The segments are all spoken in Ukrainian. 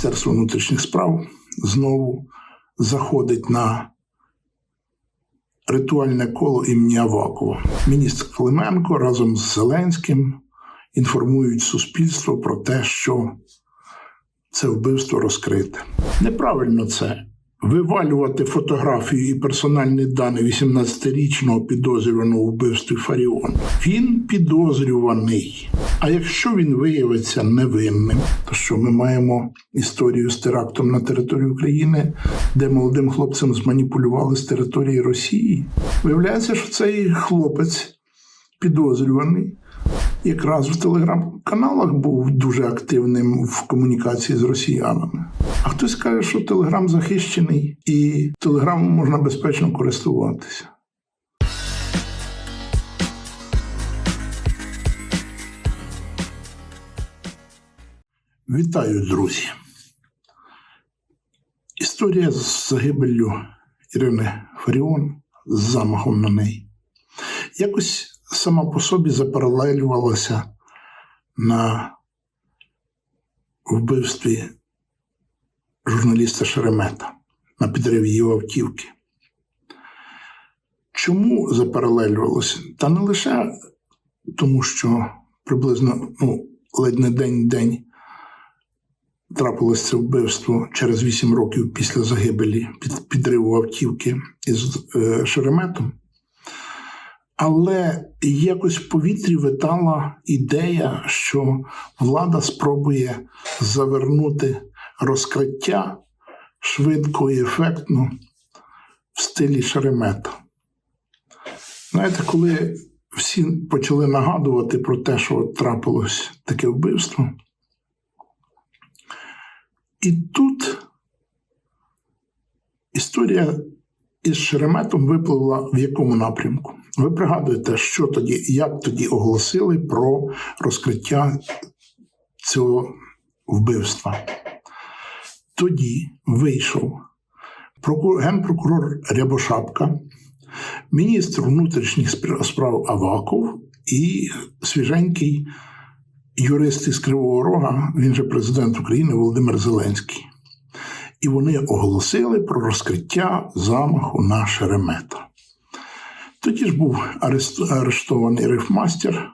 Міністерство внутрішніх справ знову заходить на ритуальне коло імені Авакова. Міністр Клименко разом з Зеленським інформують суспільство про те, що це вбивство розкрите. Неправильно це. Вивалювати фотографію і персональні дані 18-річного підозрюваного вбивстві Фаріон. Він підозрюваний. А якщо він виявиться невинним, то що ми маємо історію з терактом на території України, де молодим хлопцям зманіпулювали з території Росії? Виявляється, що цей хлопець підозрюваний якраз в телеграм-каналах був дуже активним в комунікації з росіянами. А хтось каже, що телеграм захищений і телеграмом можна безпечно користуватися. Вітаю, друзі. Історія з загибеллю Ірини Фаріон з замахом на неї. Якось сама по собі запаралелювалася на вбивстві журналіста Шеремета на підриві його автівки. Чому запаралелювалося? Та не лише тому, що приблизно ну, ледь не день-день трапилось це вбивство через 8 років після загибелі під підриву автівки із е, Шереметом. Але якось в повітрі витала ідея, що влада спробує завернути розкриття швидко і ефектно в стилі Шеремета. Знаєте, коли всі почали нагадувати про те, що трапилось таке вбивство, і тут історія із Шереметом випливла в якому напрямку? Ви пригадуєте, що тоді, як тоді оголосили про розкриття цього вбивства? Тоді вийшов генпрокурор Рябошапка, міністр внутрішніх справ Аваков і свіженький юрист із Кривого Рога, він же президент України Володимир Зеленський. І вони оголосили про розкриття замаху на Шеремета. Тоді ж був арештований рифмастер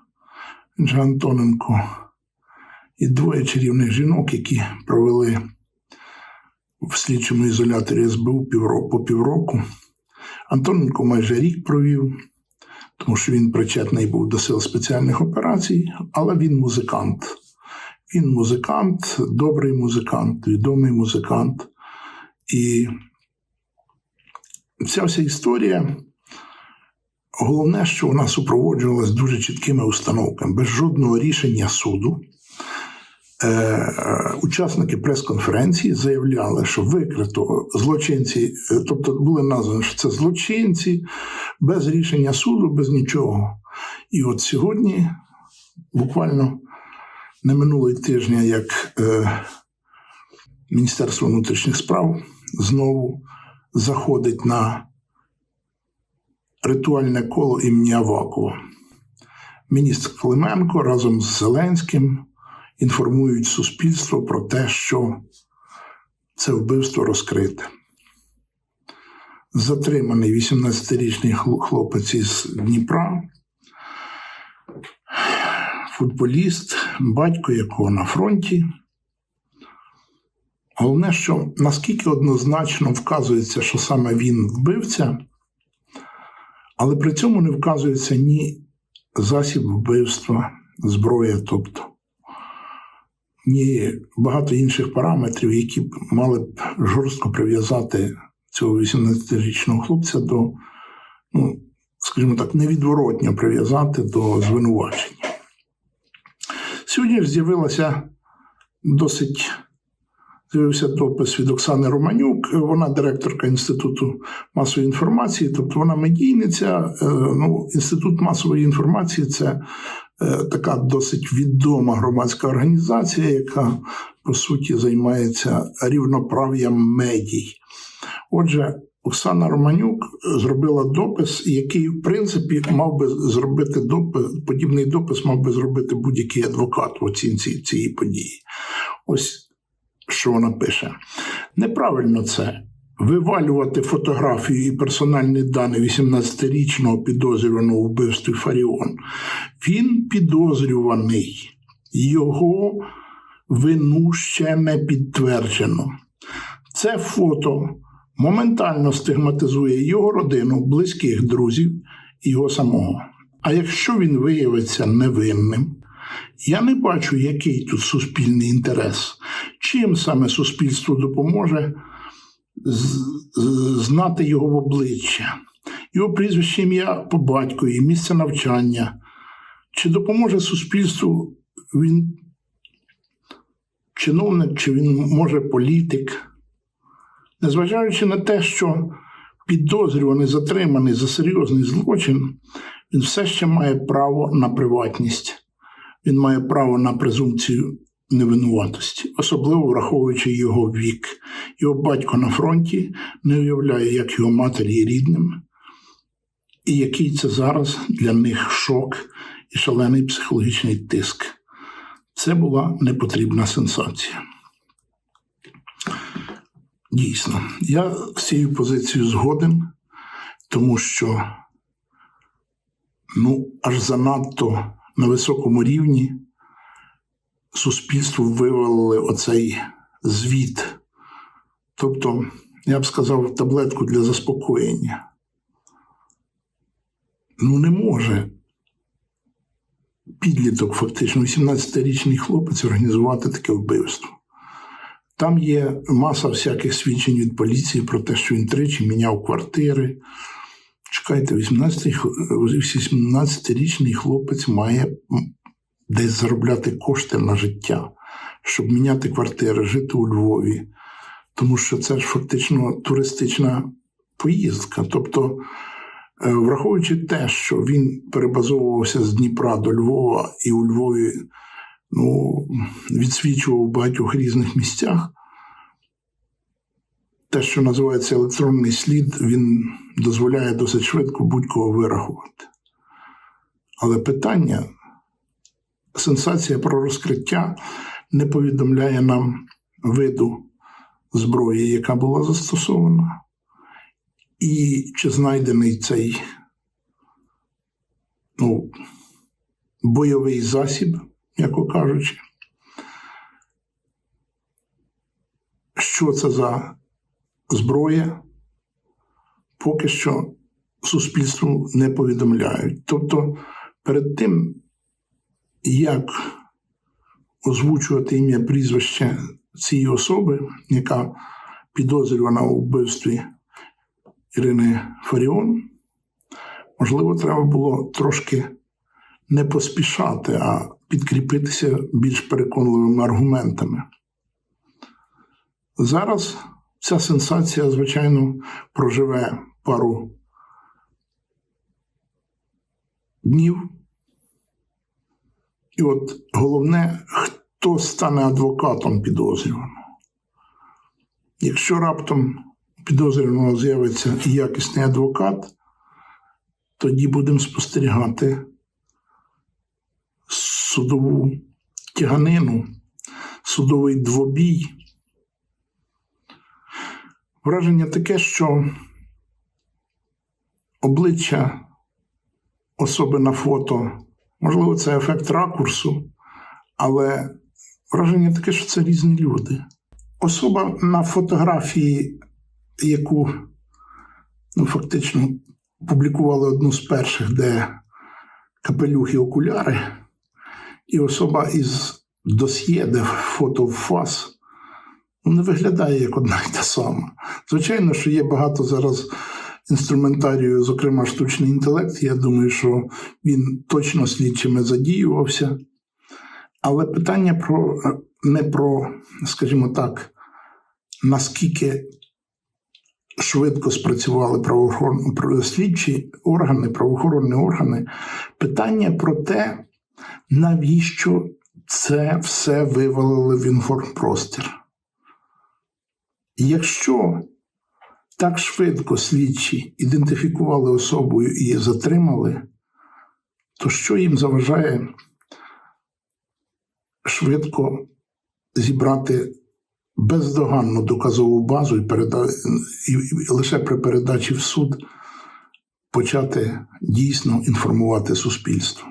Джан Антоненко і двоє чарівних жінок, які провели в слідчому ізоляторі СБУ по півроку. Антоненко майже рік провів, тому що він причетний був до сил спеціальних операцій, але він музикант. Він музикант, добрий музикант, відомий музикант. І ця вся історія Головне, що вона супроводжувалась дуже чіткими установками, без жодного рішення суду. Е, Учасники прес-конференції заявляли, що викрито злочинці, е, тобто були названі, що це злочинці без рішення суду, без нічого. І от сьогодні, буквально не минулий тижня, як е, Міністерство внутрішніх справ знову заходить на ритуальне коло імені Авакова. Міністр Клименко разом з Зеленським інформують суспільство про те, що це вбивство розкрите. Затриманий 18-річний хлопець із Дніпра, футболіст, батько якого на фронті. Головне, що наскільки однозначно вказується, що саме він вбивця, але при цьому не вказується ні засіб вбивства, зброя, тобто ні багато інших параметрів, які б мали б жорстко прив'язати цього 18-річного хлопця до, ну, скажімо так, невідворотньо прив'язати до звинувачення. Сьогодні ж з'явилася досить З'явився допис від Оксани Романюк, вона директорка Інституту масової інформації, тобто вона медійниця. Е, ну, Інститут масової інформації це е, така досить відома громадська організація, яка по суті займається рівноправ'ям медій. Отже, Оксана Романюк зробила допис, який, в принципі, мав би зробити допис, подібний допис мав би зробити будь-який адвокат в оцінці цієї події. Ось що вона пише. Неправильно це. Вивалювати фотографію і персональні дані 18-річного підозрюваного у вбивстві Фаріон. Він підозрюваний. Його вину ще не підтверджено. Це фото моментально стигматизує його родину, близьких друзів і його самого. А якщо він виявиться невинним, я не бачу, який тут суспільний інтерес, чим саме суспільство допоможе знати його в обличчя, його прізвище ім'я по батькові, місце навчання. Чи допоможе суспільству він чиновник, чи він може політик? Незважаючи на те, що підозрюваний затриманий за серйозний злочин, він все ще має право на приватність, він має право на презумпцію невинуватості, особливо враховуючи його вік. Його батько на фронті не уявляє, як його матері є рідним, і який це зараз для них шок і шалений психологічний тиск. Це була непотрібна сенсація. Дійсно, я з цією позицією згоден, тому що ну, аж занадто на високому рівні суспільству вивалили оцей звіт. Тобто, я б сказав, таблетку для заспокоєння. Ну, не може підліток, фактично, 18-річний хлопець організувати таке вбивство. Там є маса всяких свідчень від поліції про те, що він тричі міняв квартири. Чекайте, 18 18-річний хлопець має десь заробляти кошти на життя, щоб міняти квартири, жити у Львові. Тому що це ж фактично туристична поїздка. Тобто, е, враховуючи те, що він перебазовувався з Дніпра до Львова і у Львові ну, відсвічував в багатьох різних місцях. Те, що називається електронний слід, він дозволяє досить швидко будь-кого вирахувати. Але питання, сенсація про розкриття не повідомляє нам виду зброї, яка була застосована, і чи знайдений цей ну, бойовий засіб, яко кажучи. Що це за зброя, поки що суспільству не повідомляють. Тобто, перед тим, як озвучувати ім'я прізвище цієї особи, яка підозрювана у вбивстві Ірини Фаріон, можливо, треба було трошки не поспішати, а підкріпитися більш переконливими аргументами. Зараз ця сенсація, звичайно, проживе пару днів. І от головне, хто стане адвокатом підозрюваного. Якщо раптом підозрюваного з'явиться якісний адвокат, тоді будемо спостерігати судову тяганину, судовий двобій. Враження таке, що обличчя особи на фото, можливо, це ефект ракурсу, але враження таке, що це різні люди. Особа на фотографії, яку ну, фактично публікували одну з перших, де капелюх і окуляри, і особа із досьє, де фото в фас, не виглядає як одна й та сама. Звичайно, що є багато зараз інструментарію, зокрема штучний інтелект. Я думаю, що він точно слідчими задіювався. Але питання про не про, скажімо так, наскільки швидко спрацювали правоохоронні слідчі органи, правоохоронні органи. Питання про те, навіщо це все вивалили в інформпростір. Якщо так швидко слідчі ідентифікували особу і її затримали, то що їм заважає швидко зібрати бездоганну доказову базу і, переда... і, і лише при передачі в суд почати дійсно інформувати суспільство.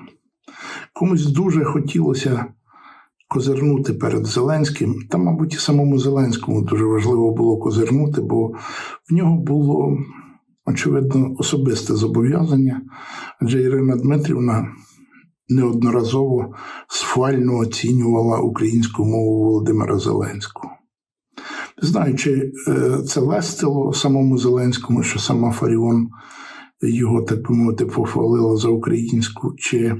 Комусь дуже хотілося козирнути перед Зеленським, та, мабуть, і самому Зеленському дуже важливо було козирнути, бо в нього було, очевидно, особисте зобов'язання, адже Ірина Дмитрівна неодноразово схвально оцінювала українську мову Володимира Зеленського. Не знаю, чи е, це лестило самому Зеленському, що сама Фаріон його, так би мовити, похвалила за українську, чи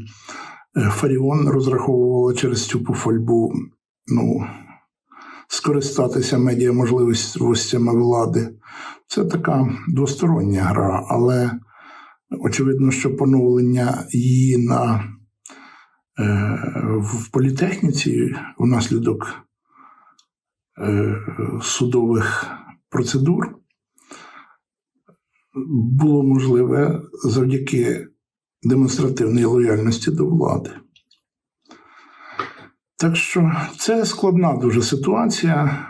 Фаріон розраховувала через цю пофольбу ну, скористатися медіаможливостями влади. Це така двостороння гра, але очевидно, що поновлення її на е, в політехніці внаслідок е, судових процедур було можливе завдяки демонстративній лояльності до влади. Так що це складна дуже ситуація.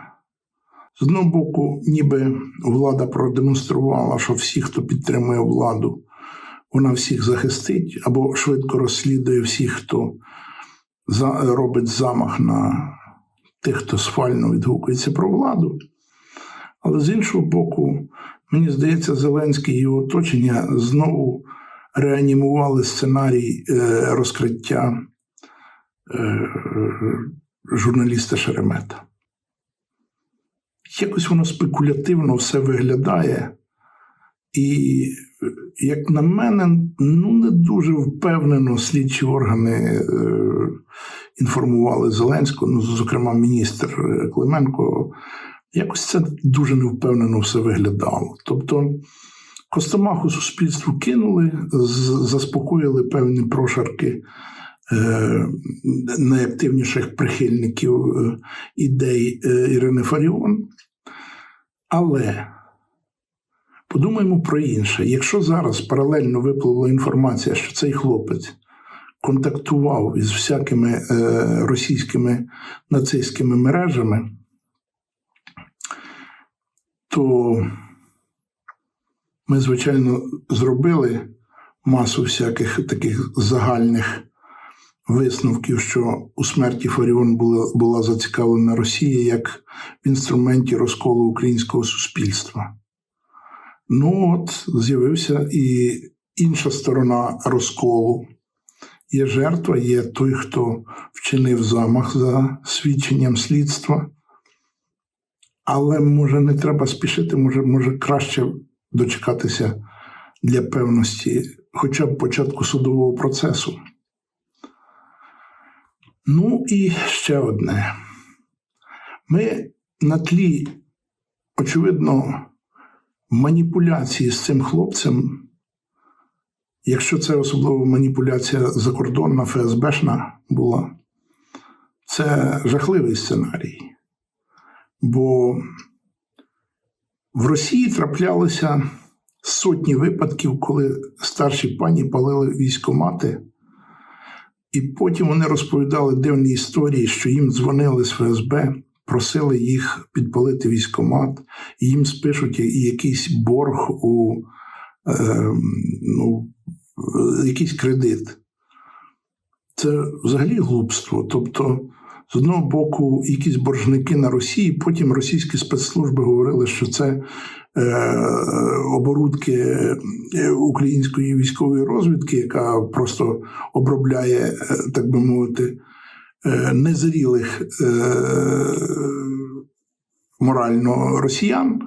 З одного боку, ніби влада продемонструвала, що всі, хто підтримує владу, вона всіх захистить або швидко розслідує всіх, хто робить замах на тих, хто сфально відгукується про владу. Але з іншого боку, мені здається, Зеленський і його оточення знову реанімували сценарій е, розкриття е, журналіста Шеремета. Якось воно спекулятивно все виглядає. І, як на мене, ну не дуже впевнено слідчі органи е, інформували Зеленського, ну, зокрема, міністр Клименко. Якось це дуже невпевнено все виглядало. Тобто Костомаху суспільству кинули, заспокоїли певні прошарки е, найактивніших прихильників е, ідей е, Ірини Фаріон. Але подумаємо про інше. Якщо зараз паралельно випливла інформація, що цей хлопець контактував із всякими російськими нацистськими мережами, то ми, звичайно, зробили масу всяких таких загальних висновків, що у смерті Фаріон була, була зацікавлена Росія як в інструменті розколу українського суспільства. Ну от з'явився і інша сторона розколу. Є жертва, є той, хто вчинив замах за свідченням слідства. Але може не треба спішити, може, може краще дочекатися для певності хоча б початку судового процесу. Ну і ще одне. Ми на тлі, очевидно, маніпуляції з цим хлопцем, якщо це особливо маніпуляція закордонна, ФСБшна була, це жахливий сценарій. Бо в Росії траплялися сотні випадків, коли старші пані палили військомати, і потім вони розповідали дивні історії, що їм дзвонили з ФСБ, просили їх підпалити військомат, і їм спишуть якийсь борг у е, ну, якийсь кредит. Це взагалі глупство. Тобто з одного боку, якісь боржники на Росії, потім російські спецслужби говорили, що це е, оборудки е, української військової розвідки, яка просто обробляє, е, так би мовити, е, незрілих е, морально росіян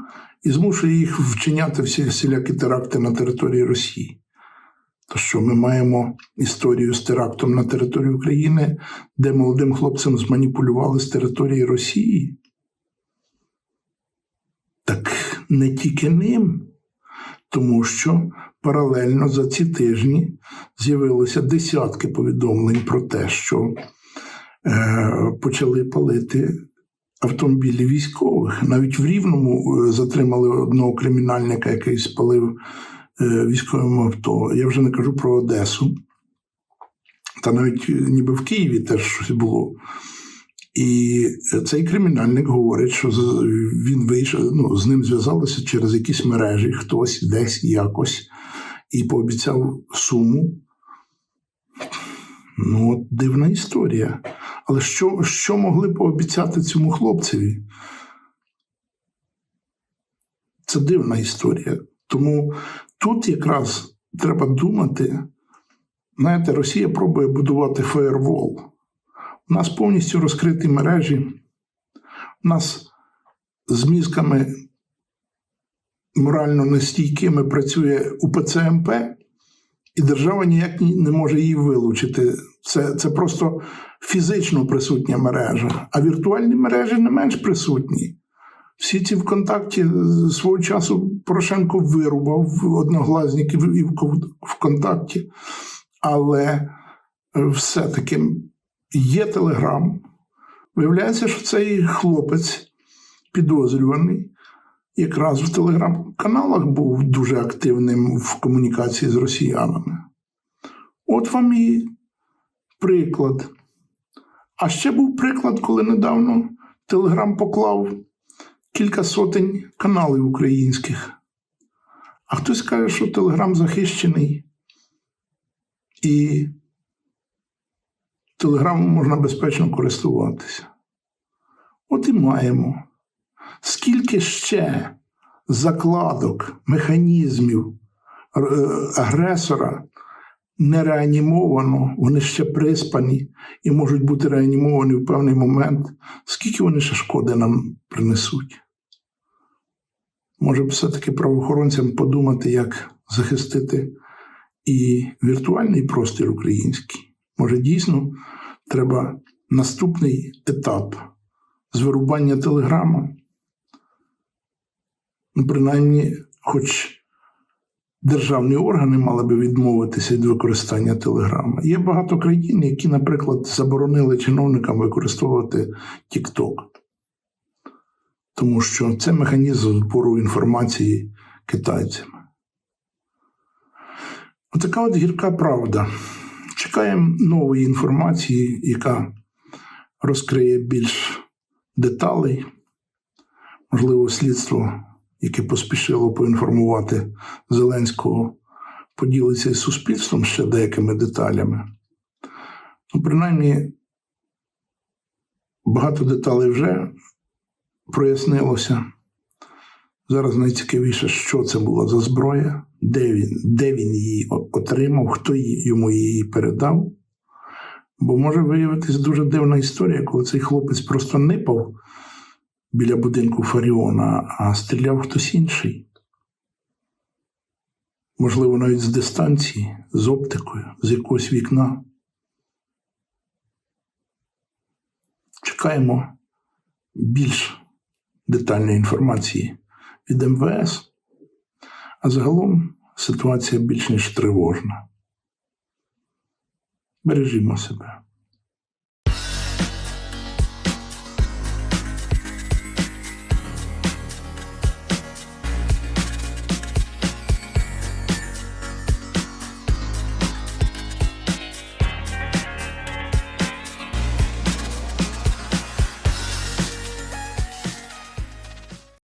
і змушує їх вчиняти всі всілякі теракти на території Росії. То що ми маємо історію з терактом на території України, де молодим хлопцям зманіпулювали з території Росії? Так не тільки ним, тому що паралельно за ці тижні з'явилося десятки повідомлень про те, що е, почали палити автомобілі військових. Навіть в Рівному е, затримали одного кримінальника, який спалив. Е, військовим авто. Я вже не кажу про Одесу. Та навіть е, ніби в Києві теж щось було. І цей кримінальник говорить, що він вийшов, ну, з ним зв'язалися через якісь мережі, хтось десь якось, і пообіцяв суму. Ну, от дивна історія. Але що, що могли пообіцяти цьому хлопцеві? Це дивна історія. Тому тут якраз треба думати. Знаєте, Росія пробує будувати фаєрвол. У нас повністю розкриті мережі. У нас з мізками морально нестійкими працює УПЦ МП, і держава ніяк не може її вилучити. Це, це просто фізично присутня мережа, а віртуальні мережі не менш присутні. Всі ці ВКонтакті з свого часу Порошенко вирубав в одноглазників і ВКонтакті, але е, все-таки є Телеграм. Виявляється, що цей хлопець підозрюваний якраз в телеграм-каналах був дуже активним в комунікації з росіянами. От вам і приклад. А ще був приклад, коли недавно Телеграм поклав кілька сотень каналів українських. А хтось каже, що Телеграм захищений, і Телеграмом можна безпечно користуватися. От і маємо. Скільки ще закладок, механізмів е, агресора не реанімовано, вони ще приспані і можуть бути реанімовані в певний момент, скільки вони ще шкоди нам принесуть? Може, все-таки правоохоронцям подумати, як захистити і віртуальний простір український. Може, дійсно треба наступний етап з вирубання телеграма. Ну, принаймні, хоч державні органи мали би відмовитися від використання телеграма. Є багато країн, які, наприклад, заборонили чиновникам використовувати TikTok. Тому що це механізм збору інформації китайцями. Отака от гірка правда. Чекаємо нової інформації, яка розкриє більш деталей. Можливо, слідство, яке поспішило поінформувати Зеленського, поділиться із суспільством ще деякими деталями. Ну, принаймні, багато деталей вже прояснилося. Зараз найцікавіше, що це була за зброя, де він, де він її отримав, хто йому її передав. Бо може виявитись дуже дивна історія, коли цей хлопець просто нипав біля будинку Фаріона, а стріляв хтось інший. Можливо, навіть з дистанції, з оптикою, з якогось вікна. Чекаємо більш детальної інформації від МВС, а загалом ситуація більш ніж тривожна. Бережімо себе.